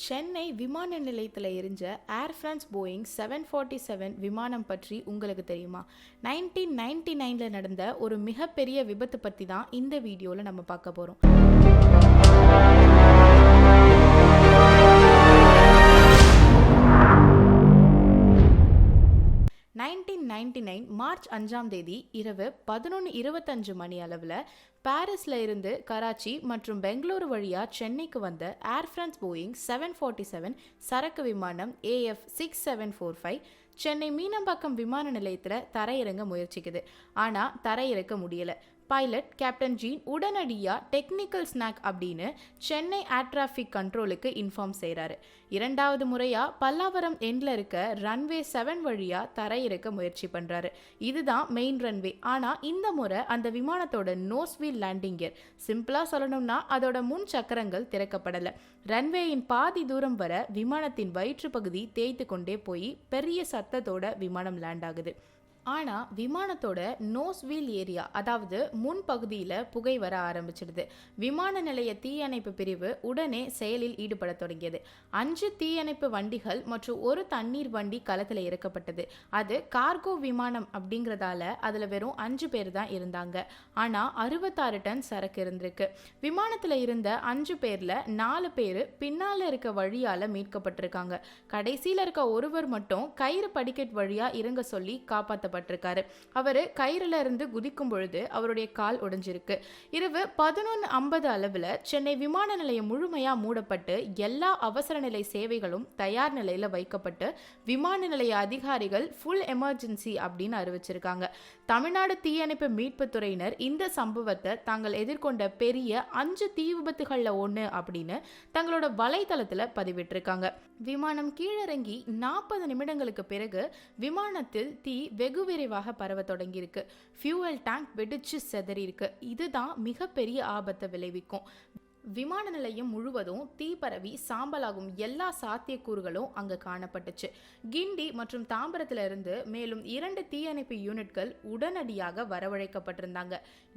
சென்னை விமான நிலையத்தில் எரிஞ்ச Air France Boeing seven forty seven விமானம் பற்றி உங்களுக்கு தெரியுமா? நைன்டீன் நைன்டி நைனில் நடந்த ஒரு மிகப்பெரிய விபத்து பற்றி தான் இந்த வீடியோவில் நம்ம பார்க்க போகிறோம் மார்ச் அஞ்சாம் தேதி இரவு பதினொன்று இருபத்தஞ்சு மணி அளவில் பாரிஸ்ல இருந்து கராச்சி மற்றும் பெங்களூரு வழியாக சென்னைக்கு வந்த Air France Boeing seven forty seven சரக்கு விமானம் AF six seven four five Chennai Meenambakkam விமான நிலையத்தில் தரையிறங்க முயற்சிக்குது. ஆனால் தரையிறக்க முடியல. பைலட் கேப்டன் ஜீன் உடனடியாக டெக்னிக்கல் ஸ்நாக் அப்படின்னு சென்னை ஏர் டிராஃபிக் கண்ட்ரோலுக்கு இன்ஃபார்ம் செய்கிறாரு இரண்டாவது முறையாக பல்லாவரம் எண்டில் இருக்க ரன்வே செவன் வழியாக தரையிறக்க முயற்சி பண்ணுறாரு இதுதான் மெயின் ரன்வே ஆனால் இந்த முறை அந்த விமானத்தோட நோஸ் வீல் லேண்டிங் கியர் சிம்பிளாக சொல்லணும்னா அதோட முன் சக்கரங்கள் திறக்கப்படலை. ரன்வேயின் பாதி தூரம் வர விமானத்தின் வயிற்று பகுதி தேய்த்து கொண்டே போய் பெரிய சத்தத்தோட விமானம் லேண்ட் ஆகுது. ஆனால் விமானத்தோட நோஸ் வீல் ஏரியா அதாவது முன் பகுதியில் புகை வர ஆரம்பிச்சிடுது. விமான நிலைய தீயணைப்பு பிரிவு உடனே செயலில் ஈடுபட தொடங்கியது. அஞ்சு தீயணைப்பு வண்டிகள் மற்றும் ஒரு தண்ணீர் வண்டி களத்தில் இறக்கப்பட்டது. அது கார்கோ விமானம் அப்படிங்கிறதால அதில் வெறும் அஞ்சு பேர் தான் இருந்தாங்க. ஆனால் அறுபத்தாறு டன் சரக்கு இருந்திருக்கு. விமானத்தில் இருந்த அஞ்சு பேரில் நாலு பேர் பின்னால் இருக்க வழியால் மீட்கப்பட்டிருக்காங்க. கடைசியில் இருக்க ஒருவர் மட்டும் கயிறு படிக்கட் வழியாக இறங்க சொல்லி காப்பாற்ற காப்பாற்றப்பட்டிருக்காரு அவர் கயிறுல இருந்து குதிக்கும் பொழுது அவருடைய கால் உடைஞ்சிருக்கு இரவு பதினொன்று ஐம்பது அளவில் சென்னை விமான நிலையம் முழுமையா மூடப்பட்டு எல்லா அவசர நிலை சேவைகளும் தயார் நிலையில வைக்கப்பட்டு விமான நிலைய அதிகாரிகள் ஃபுல் எமர்ஜென்சி அப்படின்னு அறிவிச்சிருக்காங்க. தமிழ்நாடு தீயணைப்பு மீட்பு துறையினர் இந்த சம்பவத்தை தாங்கள் எதிர்கொண்ட பெரிய அஞ்சு தீ விபத்துகளில் ஒன்று அப்படின்னு தங்களோட வலைதளத்தில் பதிவிட்டிருக்காங்க. விமானம் கீழிறங்கி நாற்பது நிமிடங்களுக்கு பிறகு விமானத்தில் தீ வெகு வெகு விரைவாக பரவ தொடங்கியிருக்கு. ஃபியூவல் டேங்க் வெடிச்சு செதறியிருக்கு. இதுதான் மிகப்பெரிய ஆபத்தை விளைவிக்கும். விமான நிலையம் முழுவதும் தீ பரவி சாம்பலாகும் எல்லா சாத்தியக்கூறுகளும் அங்கு காணப்பட்டுச்சு. கிண்டி மற்றும் தாம்பரத்திலிருந்து மேலும் இரண்டு தீயணைப்பு யூனிட்கள் உடனடியாக வரவழைக்கப்பட்டிருந்தாங்க.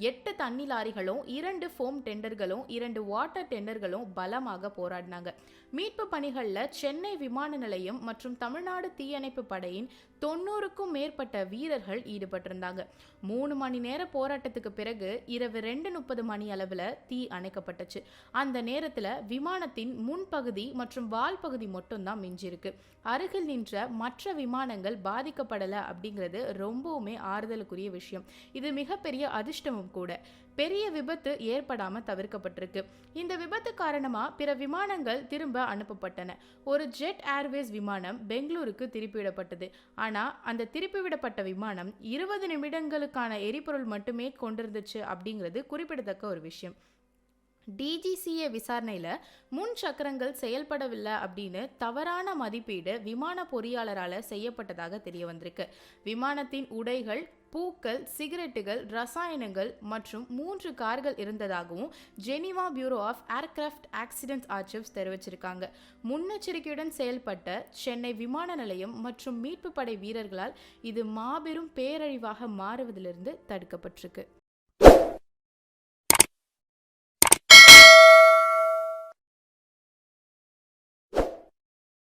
எட்டு தண்ணி லாரிகளும் இரண்டு ஃபோம் டெண்டர்களும் இரண்டு வாட்டர் டெண்டர்களும் பலமாக போராடினாங்க. மீட்பு பணிகளில் சென்னை விமான நிலையம் மற்றும் தமிழ்நாடு தீயணைப்பு படையின் தொண்ணூறுக்கும் மேற்பட்ட வீரர்கள் ஈடுபட்டிருந்தாங்க. மூணு மணி நேர போராட்டத்துக்கு பிறகு இரவு ரெண்டு முப்பது மணி அளவில் தீ அணைக்கப்பட்டுச்சு. அந்த நேரத்தில் விமானத்தின் முன்பகுதி மற்றும் வால் பகுதி மட்டும்தான் மிஞ்சிருக்கு. அருகில் நின்ற மற்ற விமானங்கள் பாதிக்கப்படலை அப்படிங்கிறது ரொம்பவுமே ஆறுதலுக்குரிய விஷயம். இது மிகப்பெரிய அதிர்ஷ்டமும் கூட. பெரிய விபத்து ஏற்படாம தவிர்க்கப்பட்டிருக்கு. இந்த விபத்து காரணமா பிற விமானங்கள் திரும்ப அனுப்பப்பட்டன. ஒரு ஜெட் ஏர்வேஸ் விமானம் பெங்களூருக்கு திருப்பிவிடப்பட்டது. ஆனா அந்த திருப்பிவிடப்பட்ட விமானம் இருபது நிமிடங்களுக்கான எரிபொருள் மட்டுமே கொண்டிருந்துச்சு அப்படிங்கிறது குறிப்பிடத்தக்க ஒரு விஷயம். டிஜிசிஏ விசாரணையில் முன் சக்கரங்கள் செயல்படவில்லை அப்படின்னு தவறான மதிப்பீடு விமான பொறியாளரால் செய்யப்பட்டதாக தெரிய வந்திருக்கு. விமானத்தின் உடைகள் பூக்கள் சிகரெட்டுகள் ரசாயனங்கள் மற்றும் மூன்று கார்கள் இருந்ததாகவும் Geneva bureau of aircraft accident archives தெரிவிச்சிருக்காங்க. முன்னெச்சரிக்கையுடன் செயல்பட்ட சென்னை விமான நிலையம் மற்றும் மீட்பு படை வீரர்களால் இது மாபெரும் பேரழிவாக மாறுவதிலிருந்து தடுக்கப்பட்டிருக்கு.